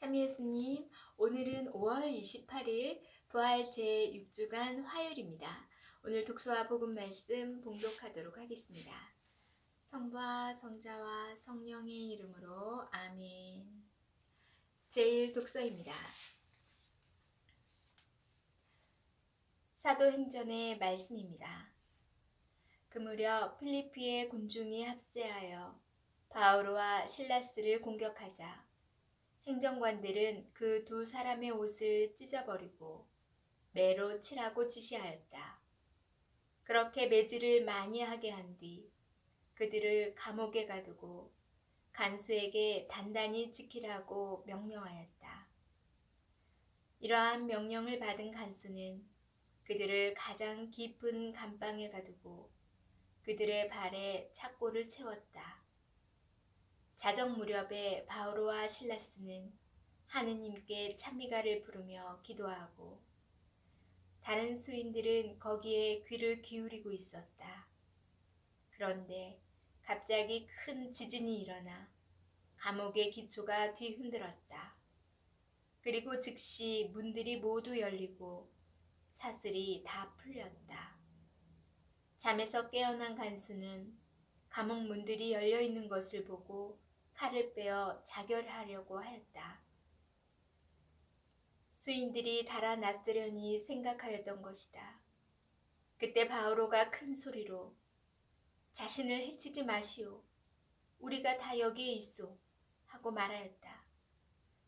참예수님, 오늘은 5월 28일 부활 제6주간 화요일입니다. 오늘 독서와 복음 말씀 봉독하도록 하겠습니다. 성부와 성자와 성령의 이름으로 아멘. 제일 독서입니다. 사도행전의 말씀입니다. 그 무렵 필리피의 군중이 합세하여 바오로와 실라스를 공격하자 행정관들은 그 두 사람의 옷을 찢어버리고 매로 칠하고 지시하였다. 그렇게 매질을 많이 하게 한 뒤 그들을 감옥에 가두고 간수에게 단단히 지키라고 명령하였다. 이러한 명령을 받은 간수는 그들을 가장 깊은 감방에 가두고 그들의 발에 착고를 채웠다. 자정 무렵에 바오로와 실라스는 하느님께 찬미가를 부르며 기도하고 다른 수인들은 거기에 귀를 기울이고 있었다. 그런데 갑자기 큰 지진이 일어나 감옥의 기초가 뒤흔들었다. 그리고 즉시 문들이 모두 열리고 사슬이 다 풀렸다. 잠에서 깨어난 간수는 감옥 문들이 열려 있는 것을 보고 칼을 빼어 자결하려고 하였다. 수인들이 달아났으려니 생각하였던 것이다. 그때 바오로가 큰 소리로 자신을 해치지 마시오. 우리가 다 여기에 있소. 하고 말하였다.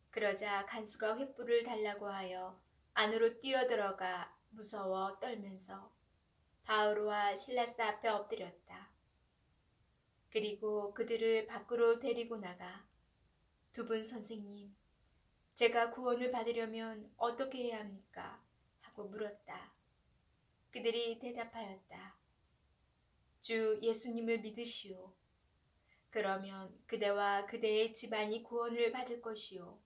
그러자 간수가 횃불을 달라고 하여 안으로 뛰어들어가 무서워 떨면서 바오로와 실라스 앞에 엎드렸다. 그리고 그들을 밖으로 데리고 나가 두 분 선생님, 제가 구원을 받으려면 어떻게 해야 합니까? 하고 물었다. 그들이 대답하였다. 주 예수님을 믿으시오. 그러면 그대와 그대의 집안이 구원을 받을 것이오.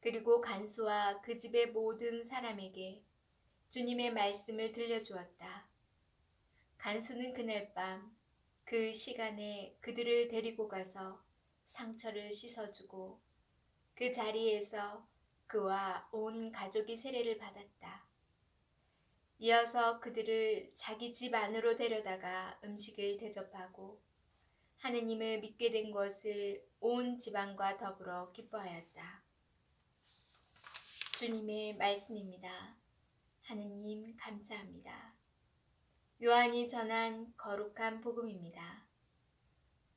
그리고 간수와 그 집의 모든 사람에게 주님의 말씀을 들려주었다. 간수는 그날 밤 그 시간에 그들을 데리고 가서 상처를 씻어주고 그 자리에서 그와 온 가족이 세례를 받았다. 이어서 그들을 자기 집 안으로 데려다가 음식을 대접하고 하느님을 믿게 된 것을 온 집안과 더불어 기뻐하였다. 주님의 말씀입니다. 하느님 감사합니다. 요한이 전한 거룩한 복음입니다.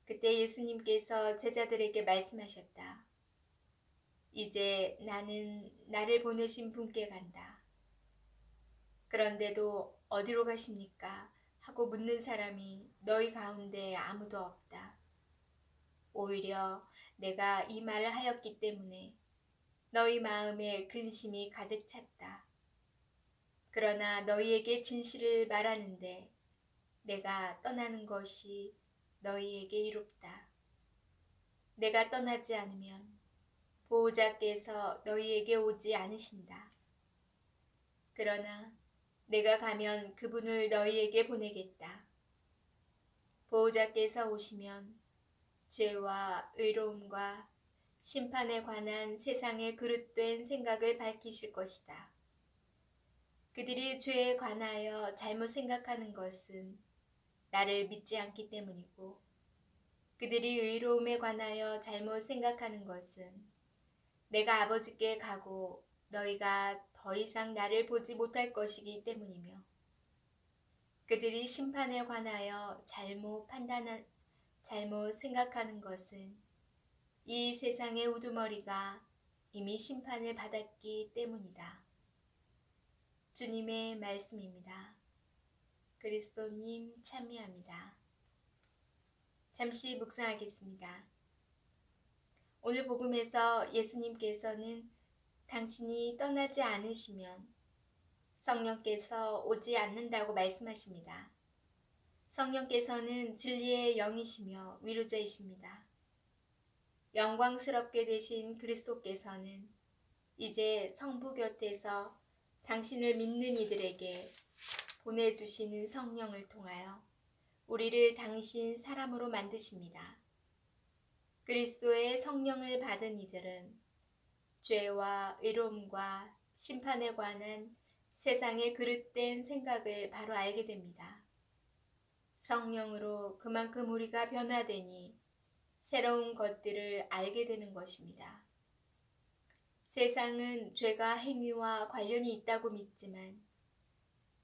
그때 예수님께서 제자들에게 말씀하셨다. 이제 나는 나를 보내신 분께 간다. 그런데도 어디로 가십니까? 하고 묻는 사람이 너희 가운데 아무도 없다. 오히려 내가 이 말을 하였기 때문에 너희 마음에 근심이 가득 찼다. 그러나 너희에게 진실을 말하는데 내가 떠나는 것이 너희에게 이롭다. 내가 떠나지 않으면 보호자께서 너희에게 오지 않으신다. 그러나 내가 가면 그분을 너희에게 보내겠다. 보호자께서 오시면 죄와 의로움과 심판에 관한 세상의 그릇된 생각을 밝히실 것이다. 그들이 죄에 관하여 잘못 생각하는 것은 나를 믿지 않기 때문이고, 그들이 의로움에 관하여 잘못 생각하는 것은 내가 아버지께 가고 너희가 더 이상 나를 보지 못할 것이기 때문이며, 그들이 심판에 관하여 잘못 판단한, 잘못 생각하는 것은 이 세상의 우두머리가 이미 심판을 받았기 때문이다. 주님의 말씀입니다. 그리스도님 참여합니다. 잠시 묵상하겠습니다. 오늘 복음에서 예수님께서는 당신이 떠나지 않으시면 성령께서 오지 않는다고 말씀하십니다. 성령께서는 진리의 영이시며 위로자이십니다. 영광스럽게 되신 그리스도께서는 이제 성부 곁에서 당신을 믿는 이들에게 보내주시는 성령을 통하여 우리를 당신 사람으로 만드십니다. 그리스도의 성령을 받은 이들은 죄와 의로움과 심판에 관한 세상의 그릇된 생각을 바로 알게 됩니다. 성령으로 그만큼 우리가 변화되니 새로운 것들을 알게 되는 것입니다. 세상은 죄가 행위와 관련이 있다고 믿지만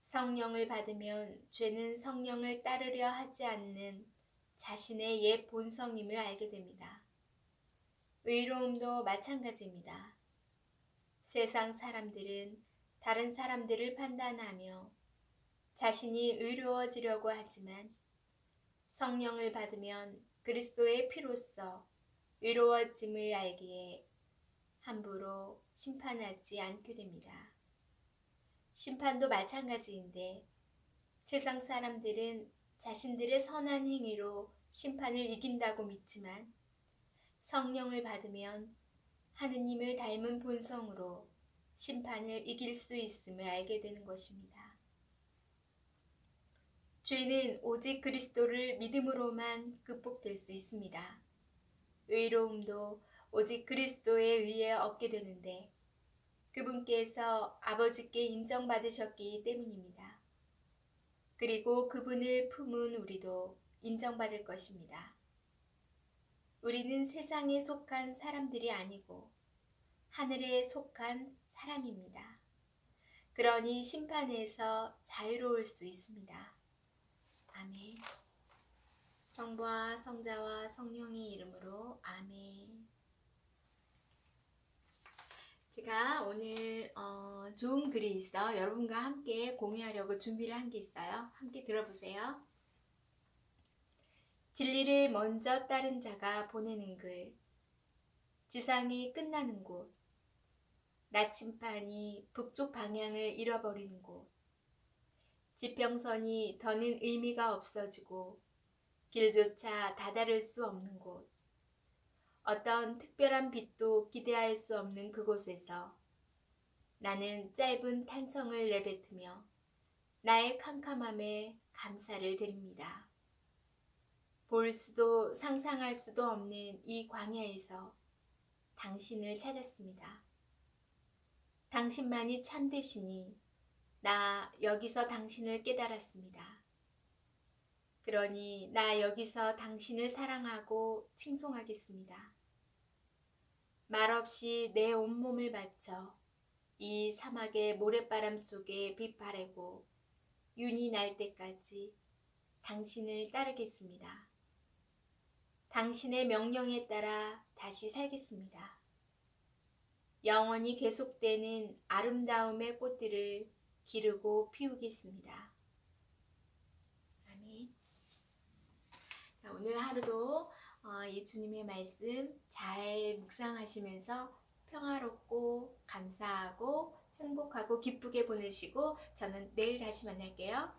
성령을 받으면 죄는 성령을 따르려 하지 않는 자신의 옛 본성임을 알게 됩니다. 의로움도 마찬가지입니다. 세상 사람들은 다른 사람들을 판단하며 자신이 의로워지려고 하지만 성령을 받으면 그리스도의 피로써 의로워짐을 알기에 함부로 심판하지 않게 됩니다. 심판도 마찬가지인데 세상 사람들은 자신들의 선한 행위로 심판을 이긴다고 믿지만 성령을 받으면 하느님을 닮은 본성으로 심판을 이길 수 있음을 알게 되는 것입니다. 죄는 오직 그리스도를 믿음으로만 극복될 수 있습니다. 의로움도 오직 그리스도에 의해 얻게 되는데 그분께서 아버지께 인정받으셨기 때문입니다. 그리고 그분을 품은 우리도 인정받을 것입니다. 우리는 세상에 속한 사람들이 아니고 하늘에 속한 사람입니다. 그러니 심판에서 자유로울 수 있습니다. 아멘. 성부와 성자와 성령의 이름으로 아멘. 제가 오늘 어, 좋은 글이 있어 여러분과 함께 공유하려고 준비를 한 게 있어요. 함께 들어보세요. 진리를 먼저 따른 자가 보내는 글. 지상이 끝나는 곳. 나침판이 북쪽 방향을 잃어버리는 곳. 지평선이 더는 의미가 없어지고 길조차 다다를 수 없는 곳. 어떤 특별한 빛도 기대할 수 없는 그곳에서 나는 짧은 탄성을 내뱉으며 나의 캄캄함에 감사를 드립니다. 볼 수도 상상할 수도 없는 이 광야에서 당신을 찾았습니다. 당신만이 참되시니 나 여기서 당신을 깨달았습니다. 그러니 나 여기서 당신을 사랑하고 칭송하겠습니다. 말없이 내 온몸을 바쳐 이 사막의 모래바람 속에 빛바래고 윤이 날 때까지 당신을 따르겠습니다. 당신의 명령에 따라 다시 살겠습니다. 영원히 계속되는 아름다움의 꽃들을 기르고 피우겠습니다. 아멘. 자, 오늘 하루도 어, 이 주님의 말씀 잘 묵상하시면서 평화롭고 감사하고 행복하고 기쁘게 보내시고 저는 내일 다시 만날게요.